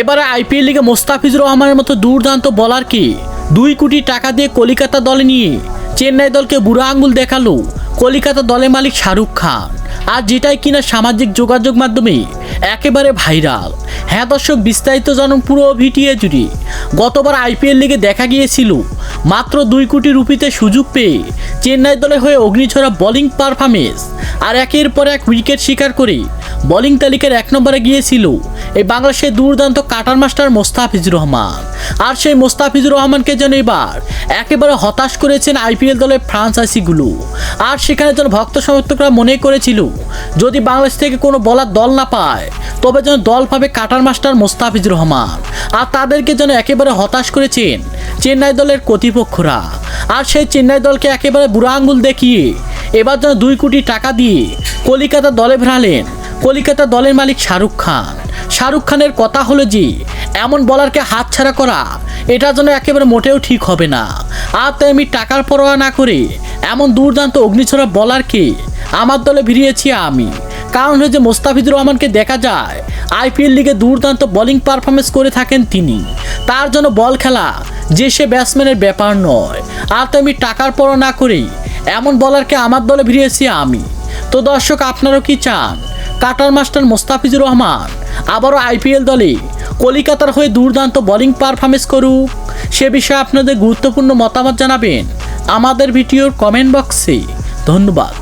এবারে আইপিএল লিগে মোস্তাফিজুর রহমানের মতো দুর্দান্ত বলার কি দুই কোটি টাকা দিয়ে কলিকাতা দলে নিয়ে চেন্নাই দলকে বুড়া আঙ্গুল দেখাল কলিকাতা দলের মালিক শাহরুখ খান। আর যেটাই কিনা সামাজিক যোগাযোগ মাধ্যমে একেবারে ভাইরাল হ্যাঁ দর্শক, বিস্তারিত জানুন পুরো ভিটিএ জুড়ে। গতবার আইপিএল লিগে দেখা গিয়েছিল মাত্র দুই কোটি রুপিতে সুযোগ পেয়ে চেন্নাই দলে হয়ে অগ্নিঝরা বোলিং পারফরমেন্স আর একের পর এক উইকেট শিকার করে বোলিং তালিকার এক নম্বরে গিয়েছিল এই বাংলাদেশের দুর্দান্ত কাটার মাস্টার মোস্তাফিজুর রহমান। আর সেই মোস্তাফিজুর রহমানকে যেন এবার একেবারে হতাশ করেছেন আইপিএল দলের ফ্রান্সাইসিগুলো আর সেখানে যেন ভক্ত সমর্থকরা মনে করেছিল, যদি বাংলাদেশ থেকে কোনো বলার দল না পায় তবে যেন দল পাবে কাটার মাস্টার মোস্তাফিজুর রহমান। আর তাদেরকে যেন একেবারে হতাশ করেছেন চেন্নাই দলের কর্তৃপক্ষরা। আর সেই চেন্নাই দলকে একেবারে বুড়া আঙ্গুল দেখিয়ে এবার যেন দুই কোটি টাকা দিয়ে কলিকাতা দলে ভেড়ালেন কলিকাতা দলের মালিক শাহরুখ খান। শাহরুখ খানের কথা হলো যে, এমন বলারকে হাতছাড়া করা, এটা যেন একেবারে মোটেও ঠিক হবে না। আর তাই আমি টাকার পরোয়া না করে এমন দুর্দান্ত অগ্নিছড়া বলারকে আমার দলে ভিড়িয়েছি আমি। কারণ হচ্ছে মোস্তাফিজুর রহমানকে দেখা যায়, আইপিএল লিগে দুর্দান্ত বোলিং পারফরমেন্স করে থাকেন তিনি। তার জন্য বল খেলা যে সে ব্যাটসম্যানের ব্যাপার নয়। আর তো আমি টাকার পরোয়া না করেই এমন বলারকে আমার দলে ভিড়িয়েছি আমি। তো দর্শক, আপনারাও কি চান? কাটার মাস্টার মোস্তাফিজুর রহমান আবারও আইপিএল দলে কলিকাতার হয়ে দুর্দান্ত বোলিং পারফরমেন্স করুক? সে বিষয়ে আপনাদের গুরুত্বপূর্ণ মতামত জানাবেন আমাদের ভিডিওর কমেন্ট বক্সে ধন্যবাদ।